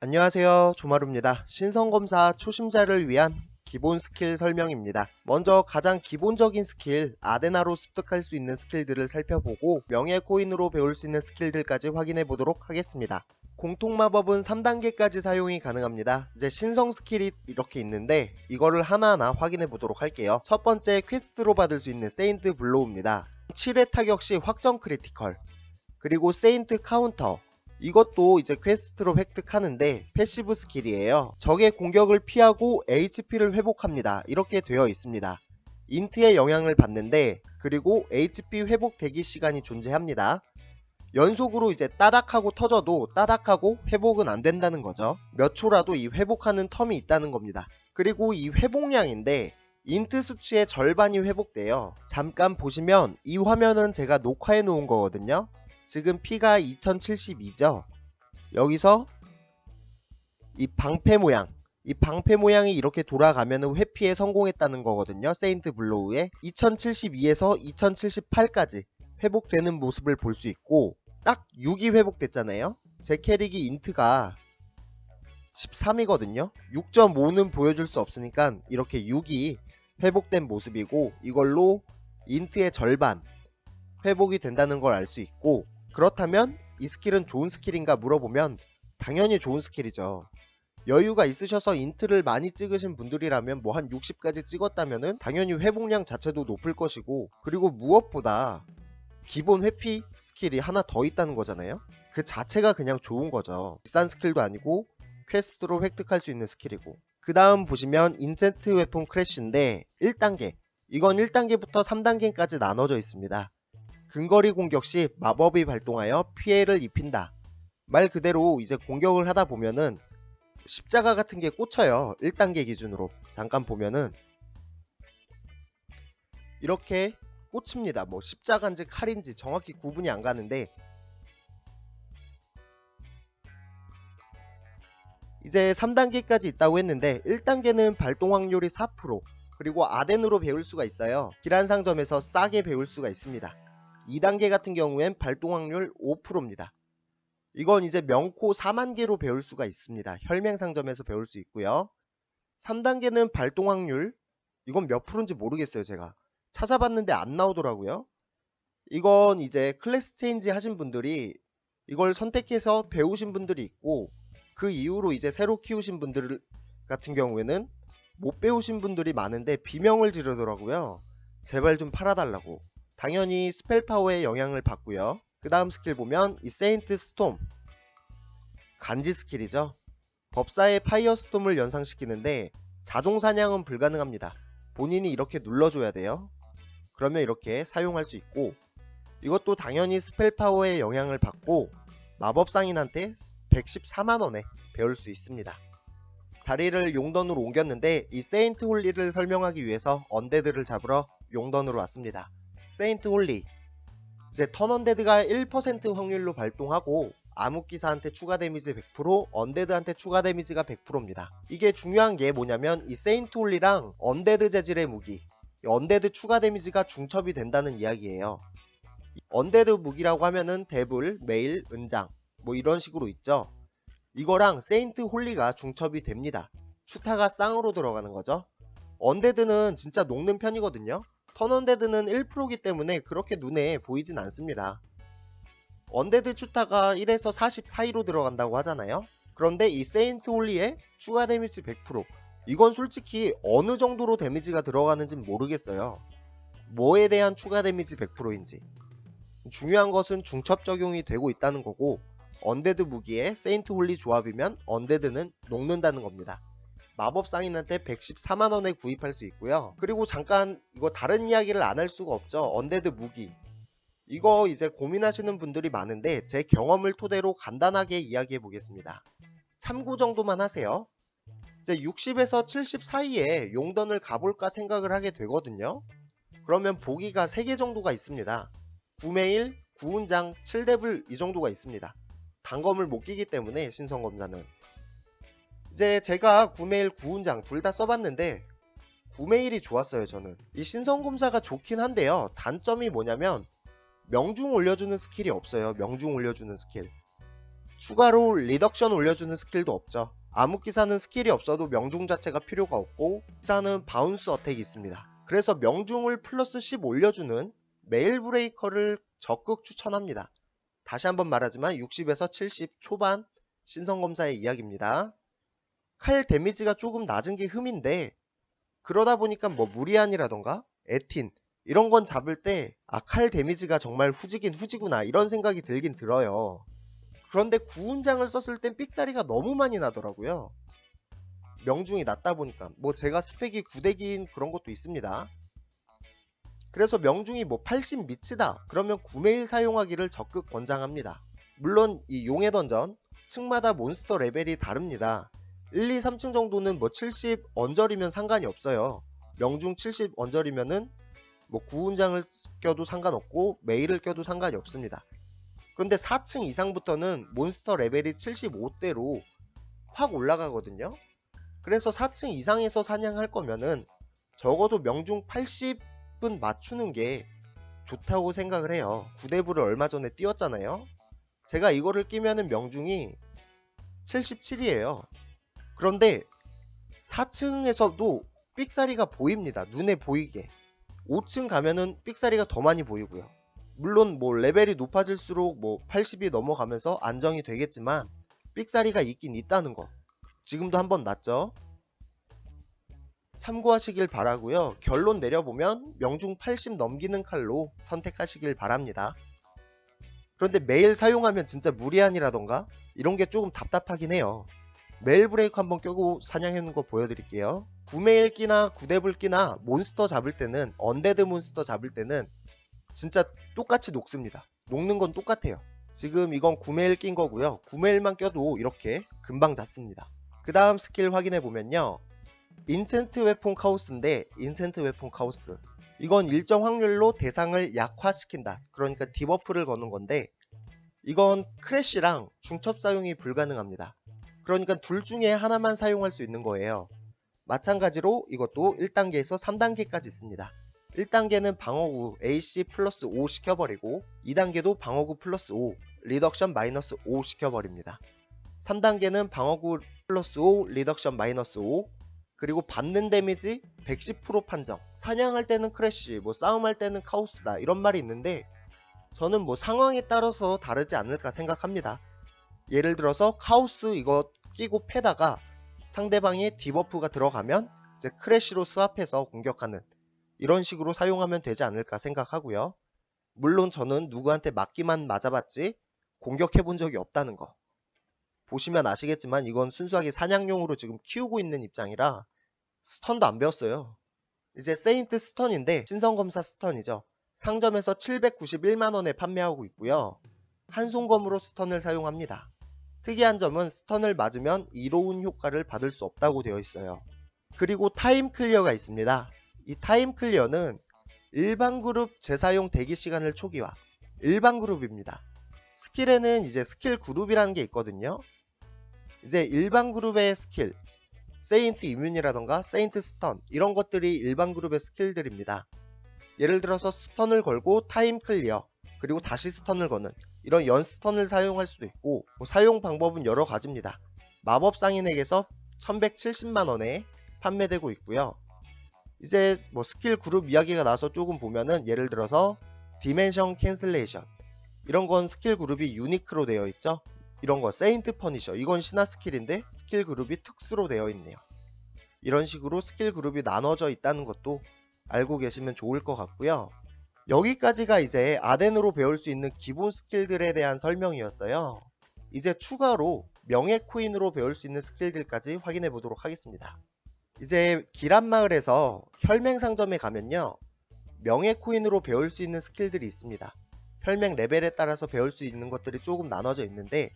안녕하세요. 조마루입니다. 신성검사 초심자를 위한 기본 스킬 설명입니다. 먼저 가장 기본적인 스킬, 아데나로 습득할 수 있는 스킬들을 살펴보고 명예 코인으로 배울 수 있는 스킬들까지 확인해 보도록 하겠습니다. 공통 마법은 3단계까지 사용이 가능합니다. 이제 신성 스킬이 이렇게 있는데 이거를 하나하나 확인해 보도록 할게요. 첫 번째 퀘스트로 받을 수 있는 세인트 블로우입니다. 7회 타격 시 확정 크리티컬 그리고 세인트 카운터 이것도 이제 퀘스트로 획득하는데 패시브 스킬이에요. 적의 공격을 피하고 HP를 회복합니다. 이렇게 되어 있습니다. 인트의 영향을 받는데 그리고 HP 회복 대기 시간이 존재합니다. 연속으로 이제 따닥하고 터져도 따닥하고 회복은 안 된다는 거죠. 몇 초라도 이 회복하는 텀이 있다는 겁니다. 그리고 이 회복량인데 인트 수치의 절반이 회복돼요. 잠깐 보시면 이 화면은 제가 녹화해 놓은 거거든요. 지금 P가 2072죠. 여기서 이 방패 모양, 이 방패 모양이 이렇게 돌아가면 회피에 성공했다는 거거든요. 세인트 블로우에 2072에서 2078까지 회복되는 모습을 볼 수 있고 딱 6이 회복됐잖아요. 제 캐릭이 인트가 13이거든요. 6.5는 보여줄 수 없으니까 이렇게 6이 회복된 모습이고 이걸로 인트의 절반 회복이 된다는 걸 알 수 있고 그렇다면 이 스킬은 좋은 스킬인가 물어보면 당연히 좋은 스킬이죠. 여유가 있으셔서 인트를 많이 찍으신 분들이라면 뭐 한 60까지 찍었다면은 당연히 회복량 자체도 높을 것이고 그리고 무엇보다 기본 회피 스킬이 하나 더 있다는 거잖아요. 그 자체가 그냥 좋은 거죠. 비싼 스킬도 아니고 퀘스트로 획득할 수 있는 스킬이고 그 다음 보시면 인젠트 웨폰 크래쉬인데 1단계 이건 1단계부터 3단계까지 나눠져 있습니다. 근거리 공격 시 마법이 발동하여 피해를 입힌다. 말 그대로 이제 공격을 하다 보면은 십자가 같은 게 꽂혀요. 1단계 기준으로. 잠깐 보면은 이렇게 꽂힙니다. 뭐 십자가인지 칼인지 정확히 구분이 안 가는데 이제 3단계까지 있다고 했는데 1단계는 발동 확률이 4% 그리고 아덴으로 배울 수가 있어요. 기란 상점에서 싸게 배울 수가 있습니다. 2단계 같은 경우엔 발동 확률 5%입니다. 이건 이제 명코 4만 개로 배울 수가 있습니다. 혈맹 상점에서 배울 수 있고요. 3단계는 발동 확률 이건 몇 프로인지 모르겠어요, 제가. 찾아봤는데 안 나오더라고요. 이건 이제 클래스 체인지 하신 분들이 이걸 선택해서 배우신 분들이 있고 그 이후로 이제 새로 키우신 분들 같은 경우에는 못 배우신 분들이 많은데 비명을 지르더라고요. 제발 좀 팔아달라고. 당연히 스펠 파워의 영향을 받고요. 그 다음 스킬 보면 이 세인트 스톰 간지 스킬이죠. 법사의 파이어 스톰을 연상시키는데 자동 사냥은 불가능합니다. 본인이 이렇게 눌러줘야 돼요. 그러면 이렇게 사용할 수 있고 이것도 당연히 스펠 파워의 영향을 받고 마법상인한테 114만원에 배울 수 있습니다. 자리를 용던으로 옮겼는데 이 세인트 홀리를 설명하기 위해서 언데드를 잡으러 용던으로 왔습니다. 세인트 홀리 이제 턴언데드가 1% 확률로 발동하고 암흑기사한테 추가 데미지 100% 언데드한테 추가 데미지가 100%입니다. 이게 중요한 게 뭐냐면 이 세인트 홀리랑 언데드 재질의 무기 이 언데드 추가 데미지가 중첩이 된다는 이야기예요. 언데드 무기라고 하면은 데블, 메일, 은장 뭐 이런 식으로 있죠. 이거랑 세인트 홀리가 중첩이 됩니다. 추타가 쌍으로 들어가는 거죠. 언데드는 진짜 녹는 편이거든요. 턴언데드는 1%기 때문에 그렇게 눈에 보이진 않습니다. 언데드 추타가 1에서 40 사이로 들어간다고 하잖아요. 그런데 이 세인트 홀리의 추가 데미지 100% 이건 솔직히 어느 정도로 데미지가 들어가는진 모르겠어요. 뭐에 대한 추가 데미지 100%인지. 중요한 것은 중첩 적용이 되고 있다는 거고 언데드 무기에 세인트 홀리 조합이면 언데드는 녹는다는 겁니다. 마법상인한테 114만원에 구입할 수 있고요. 그리고 잠깐 이거 다른 이야기를 안 할 수가 없죠. 언데드 무기. 이거 이제 고민하시는 분들이 많은데 제 경험을 토대로 간단하게 이야기해 보겠습니다. 참고 정도만 하세요. 이제 60에서 70 사이에 용던을 가볼까 생각을 하게 되거든요. 그러면 보기가 3개 정도가 있습니다. 9메일, 9운장, 7데블 이 정도가 있습니다. 단검을 못 끼기 때문에 신성검사는 이제 제가 9메일 9운장 둘 다 써봤는데 9메일이 좋았어요 저는 이 신성검사가 좋긴 한데요 단점이 뭐냐면 명중 올려주는 스킬이 없어요 명중 올려주는 스킬 추가로 리덕션 올려주는 스킬도 없죠. 암흑기사는 스킬이 없어도 명중 자체가 필요가 없고 기사는 바운스 어택이 있습니다. 그래서 명중을 플러스 10 올려주는 메일 브레이커를 적극 추천합니다. 다시 한번 말하지만 60에서 70 초반 신성검사의 이야기입니다. 칼 데미지가 조금 낮은 게 흠인데 그러다 보니까 뭐 무리안이라던가 에틴 이런 건 잡을 때 아 칼 데미지가 정말 후지긴 후지구나 이런 생각이 들긴 들어요. 그런데 구운장을 썼을 땐 삑사리가 너무 많이 나더라고요. 명중이 낮다 보니까 뭐 제가 스펙이 9대기인 그런 것도 있습니다. 그래서 명중이 뭐 80 미치다 그러면 구매일 사용하기를 적극 권장합니다. 물론 이 용의 던전 층마다 몬스터 레벨이 다릅니다. 1, 2, 3층 정도는 뭐 70 언저리면 상관이 없어요. 명중 70 언저리면은 뭐 구운장을 껴도 상관없고 메일을 껴도 상관이 없습니다. 그런데 4층 이상부터는 몬스터 레벨이 75대로 확 올라가거든요. 그래서 4층 이상에서 사냥할 거면은 적어도 명중 80은 맞추는 게 좋다고 생각을 해요. 구대부를 얼마 전에 띄웠잖아요. 제가 이거를 끼면은 명중이 77이에요. 그런데 4층에서도 삑사리가 보입니다. 눈에 보이게. 5층 가면은 삑사리가 더 많이 보이고요. 물론 뭐 레벨이 높아질수록 뭐 80이 넘어가면서 안정이 되겠지만 삑사리가 있긴 있다는 거. 지금도 한번 났죠. 참고하시길 바라고요. 결론 내려보면 명중 80 넘기는 칼로 선택하시길 바랍니다. 그런데 매일 사용하면 진짜 무리안이라던가 이런 게 조금 답답하긴 해요. 메일 브레이크 한번 껴고 사냥해놓은 거 보여드릴게요. 구데블 끼나 몬스터 잡을 때는 언데드 몬스터 잡을 때는 진짜 똑같이 녹습니다. 녹는 건 똑같아요. 지금 이건 구메일 낀 거고요. 구메일만 껴도 이렇게 금방 잤습니다. 그 다음 스킬 확인해 보면요. 인챈트 웨폰 카오스인데 인챈트 웨폰 카오스 이건 일정 확률로 대상을 약화시킨다. 그러니까 디버프를 거는 건데 이건 크래쉬랑 중첩 사용이 불가능합니다. 그러니까 둘 중에 하나만 사용할 수 있는 거예요. 마찬가지로 이것도 1단계에서 3단계까지 있습니다. 1단계는 방어구 AC 플러스 5 시켜버리고 2단계도 방어구 플러스 5 리덕션 마이너스 5 시켜버립니다. 3단계는 방어구 플러스 5 리덕션 마이너스 5 그리고 받는 데미지 110% 판정 사냥할 때는 크래쉬 뭐 싸움할 때는 카오스다 이런 말이 있는데 저는 뭐 상황에 따라서 다르지 않을까 생각합니다. 예를 들어서 카오스 이거 끼고 패다가 상대방의 디버프가 들어가면 이제 크래쉬로 스왑해서 공격하는 이런 식으로 사용하면 되지 않을까 생각하고요. 물론 저는 누구한테 맞기만 맞아봤지 공격해 본 적이 없다는 거. 보시면 아시겠지만 이건 순수하게 사냥용으로 지금 키우고 있는 입장이라 스턴도 안 배웠어요. 이제 세인트 스턴인데 신성검사 스턴이죠. 상점에서 791만원에 판매하고 있고요. 한송검으로 스턴을 사용합니다. 특이한 점은 스턴을 맞으면 이로운 효과를 받을 수 없다고 되어 있어요. 그리고 타임 클리어가 있습니다. 이 타임 클리어는 일반 그룹 재사용 대기 시간을 초기화. 일반 그룹입니다. 스킬에는 이제 스킬 그룹이라는 게 있거든요. 이제 일반 그룹의 스킬, 세인트 이뮨이라던가 세인트 스턴 이런 것들이 일반 그룹의 스킬들입니다. 예를 들어서 스턴을 걸고 타임 클리어 그리고 다시 스턴을 거는 이런 연 스턴을 사용할 수도 있고 뭐 사용 방법은 여러 가지입니다. 마법 상인에게서 1170만원에 판매되고 있고요. 이제 뭐 스킬 그룹 이야기가 나서 조금 보면은 예를 들어서 디멘션 캔슬레이션 이런 건 스킬 그룹이 유니크로 되어 있죠. 이런 거 세인트 퍼니셔 이건 신화 스킬인데 스킬 그룹이 특수로 되어 있네요. 이런 식으로 스킬 그룹이 나눠져 있다는 것도 알고 계시면 좋을 것 같고요. 여기까지가 이제 아덴으로 배울 수 있는 기본 스킬들에 대한 설명이었어요. 이제 추가로 명예 코인으로 배울 수 있는 스킬들까지 확인해 보도록 하겠습니다. 이제 기란마을에서 혈맹 상점에 가면요. 명예 코인으로 배울 수 있는 스킬들이 있습니다. 혈맹 레벨에 따라서 배울 수 있는 것들이 조금 나눠져 있는데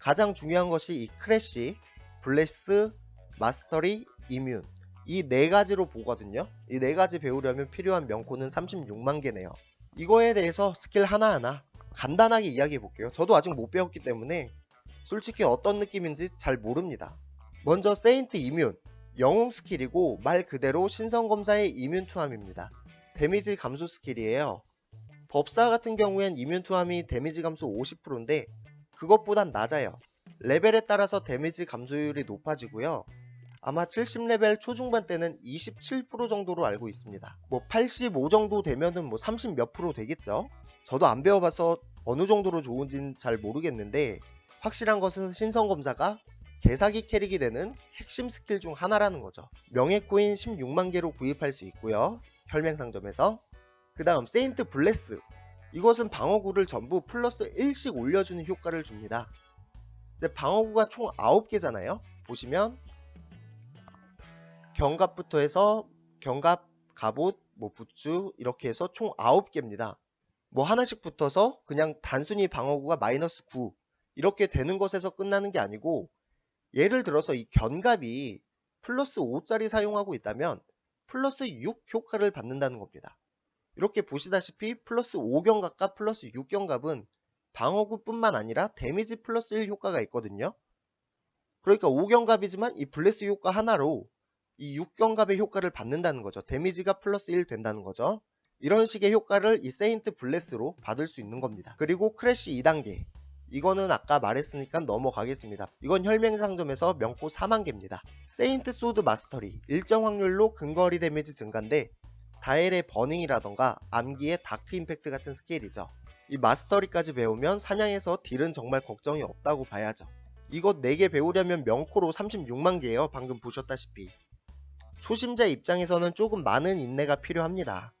가장 중요한 것이 이 크래쉬, 블레스, 마스터리, 이뮨 이 네 가지로 보거든요. 이 네 가지 배우려면 필요한 명코는 36만 개네요. 이거에 대해서 스킬 하나하나 간단하게 이야기해 볼게요. 저도 아직 못 배웠기 때문에 솔직히 어떤 느낌인지 잘 모릅니다. 먼저 세인트 이뮨 영웅 스킬이고 말 그대로 신성검사의 이뮨 투함입니다. 데미지 감소 스킬이에요. 법사 같은 경우엔 이뮨 투함이 데미지 감소 50%인데 그것보단 낮아요. 레벨에 따라서 데미지 감소율이 높아지고요. 아마 70레벨 초중반 때는 27% 정도로 알고 있습니다. 뭐 85 정도 되면은 뭐 30 몇 프로 되겠죠? 저도 안 배워봐서 어느 정도로 좋은지는 잘 모르겠는데 확실한 것은 신성 검사가 개사기 캐릭이 되는 핵심 스킬 중 하나라는 거죠. 명예 코인 16만 개로 구입할 수 있고요. 혈맹 상점에서. 그 다음 세인트 블레스. 이것은 방어구를 전부 플러스 1씩 올려주는 효과를 줍니다. 이제 방어구가 총 9개잖아요. 보시면 경갑부터 해서 경갑, 갑옷, 뭐 부츠 이렇게 해서 총 9개입니다. 뭐 하나씩 붙어서 그냥 단순히 방어구가 마이너스 9 이렇게 되는 것에서 끝나는 게 아니고 예를 들어서 이 견갑이 플러스 5짜리 사용하고 있다면 플러스 6 효과를 받는다는 겁니다. 이렇게 보시다시피 플러스 5견갑과 플러스 6견갑은 방어구뿐만 아니라 데미지 플러스 1 효과가 있거든요. 그러니까 5견갑이지만 이 블레스 효과 하나로 이 6견갑의 효과를 받는다는 거죠. 데미지가 플러스 1 된다는 거죠. 이런 식의 효과를 이 세인트 블레스로 받을 수 있는 겁니다. 그리고 크래쉬 2단계. 이거는 아까 말했으니까 넘어가겠습니다. 이건 혈맹상점에서 명코 4만 개입니다. 세인트 소드 마스터리. 일정 확률로 근거리 데미지 증가인데 다엘의 버닝이라던가 암기의 다크 임팩트 같은 스케일이죠. 이 마스터리까지 배우면 사냥에서 딜은 정말 걱정이 없다고 봐야죠. 이것 4개 배우려면 명코로 36만 개예요. 방금 보셨다시피. 초심자 입장에서는 조금 많은 인내가 필요합니다.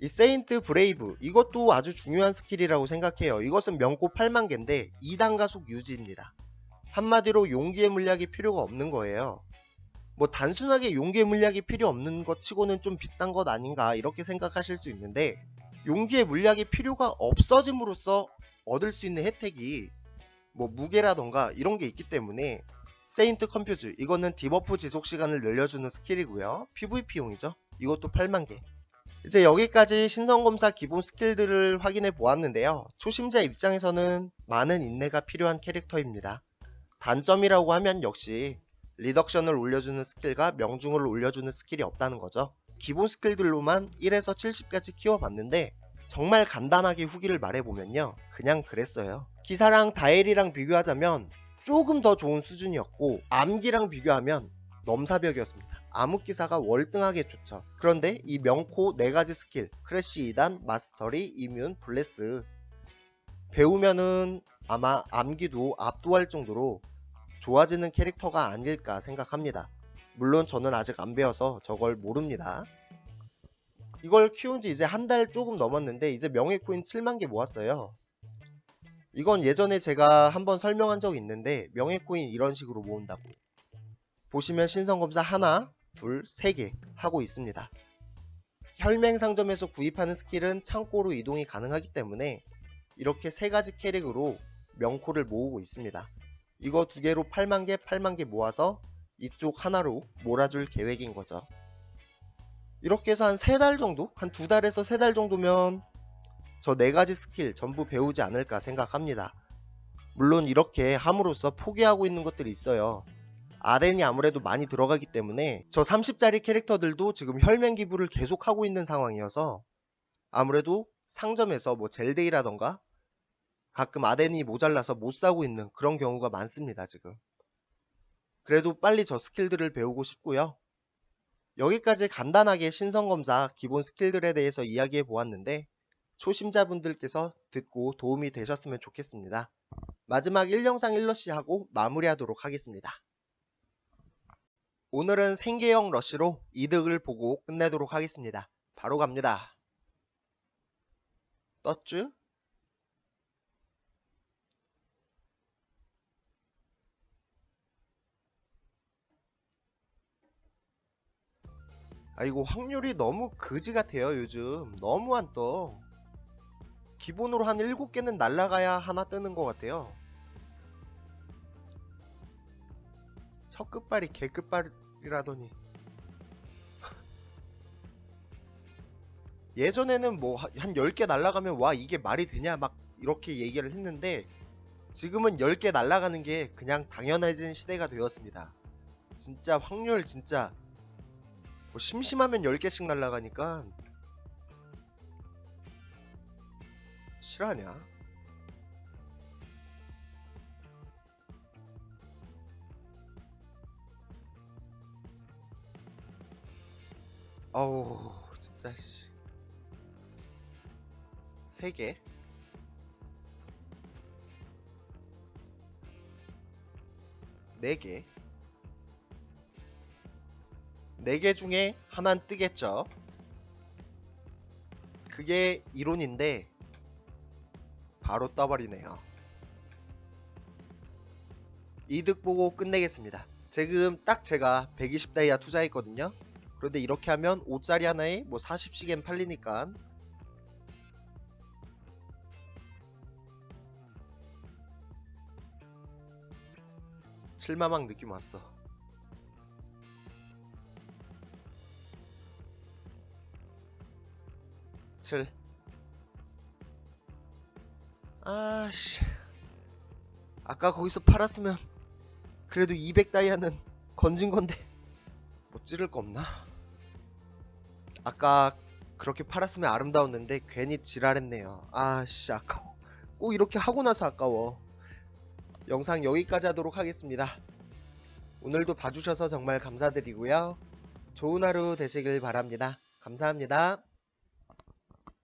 이 세인트 브레이브 이것도 아주 중요한 스킬이라고 생각해요. 이것은 명코 8만 개인데 2단 가속 유지입니다. 한마디로 용기의 물약이 필요가 없는 거예요. 뭐 단순하게 용기의 물약이 필요 없는 것 치고는 좀 비싼 것 아닌가 이렇게 생각하실 수 있는데 용기의 물약이 필요가 없어짐으로써 얻을 수 있는 혜택이 뭐 무게라던가 이런 게 있기 때문에 세인트 컴퓨즈 이거는 디버프 지속 시간을 늘려주는 스킬이고요. PVP용이죠. 이것도 8만 개. 이제 여기까지 신성검사 기본 스킬들을 확인해 보았는데요. 초심자 입장에서는 많은 인내가 필요한 캐릭터입니다. 단점이라고 하면 역시 리덕션을 올려주는 스킬과 명중을 올려주는 스킬이 없다는 거죠. 기본 스킬들로만 1에서 70까지 키워봤는데 정말 간단하게 후기를 말해보면요. 그냥 그랬어요. 기사랑 다엘이랑 비교하자면 조금 더 좋은 수준이었고 암기랑 비교하면 넘사벽이었습니다. 암흑기사가 월등하게 좋죠. 그런데 이 명코 4가지 스킬 크래쉬 2단, 마스터리, 이뮨, 블레스 배우면은 아마 암기도 압도할 정도로 좋아지는 캐릭터가 아닐까 생각합니다. 물론 저는 아직 안 배워서 저걸 모릅니다. 이걸 키운 지 이제 한 달 조금 넘었는데 이제 명예 코인 7만 개 모았어요. 이건 예전에 제가 한번 설명한 적이 있는데 명예코인 이런 식으로 모은다고. 보시면 신성검사 하나, 둘, 세 개 하고 있습니다. 혈맹 상점에서 구입하는 스킬은 창고로 이동이 가능하기 때문에 이렇게 세 가지 캐릭으로 명코를 모으고 있습니다. 이거 두 개로 8만 개, 8만 개 모아서 이쪽 하나로 몰아줄 계획인 거죠. 이렇게 해서 한 세 달 정도? 한 두 달에서 세 달 정도면 저 네 가지 스킬 전부 배우지 않을까 생각합니다. 물론 이렇게 함으로써 포기하고 있는 것들이 있어요. 아렌이 아무래도 많이 들어가기 때문에 저 30짜리 캐릭터들도 지금 혈맹 기부를 계속 하고 있는 상황이어서 아무래도 상점에서 뭐 젤데이라던가 가끔 아덴이 모자라서 못 사고 있는 그런 경우가 많습니다 지금 그래도 빨리 저 스킬들을 배우고 싶고요 여기까지 간단하게 신성검사 기본 스킬들에 대해서 이야기해 보았는데 초심자분들께서 듣고 도움이 되셨으면 좋겠습니다 마지막 1영상 1러시 하고 마무리하도록 하겠습니다 오늘은 생계형 러쉬로 이득을 보고 끝내도록 하겠습니다. 바로 갑니다. 떴쥬? 아 이거 확률이 너무 그지 같아요 요즘 너무 안 떠. 기본으로 한 7개는 날라가야 하나 뜨는 것 같아요. 첫 끝발이 개 끝발이라더니 예전에는 뭐 한 10개 날라가면 와 이게 말이 되냐 막 이렇게 얘기를 했는데 지금은 10개 날라가는 게 그냥 당연해진 시대가 되었습니다. 진짜 확률 진짜 뭐 심심하면 10개씩 날라가니까 실하냐? 어우 진짜 씨. 세 개. 네 개. 네 개 중에 하나는 뜨겠죠. 그게 이론인데 바로 떠버리네요. 이득 보고 끝내겠습니다. 지금 딱 제가 120 다이아 투자했거든요. 그런데 이렇게 하면 5짜리 하나에 뭐 40씩엔 팔리니까 칠마망 느낌 왔어. 칠. 아씨. 아까 거기서 팔았으면 그래도 200 다이아는 건진 건데 뭐 찌를 거 없나? 아까 그렇게 팔았으면 아름다웠는데 괜히 지랄했네요. 아씨 아까워. 꼭 이렇게 하고 나서 아까워. 영상 여기까지 하도록 하겠습니다. 오늘도 봐주셔서 정말 감사드리고요. 좋은 하루 되시길 바랍니다. 감사합니다.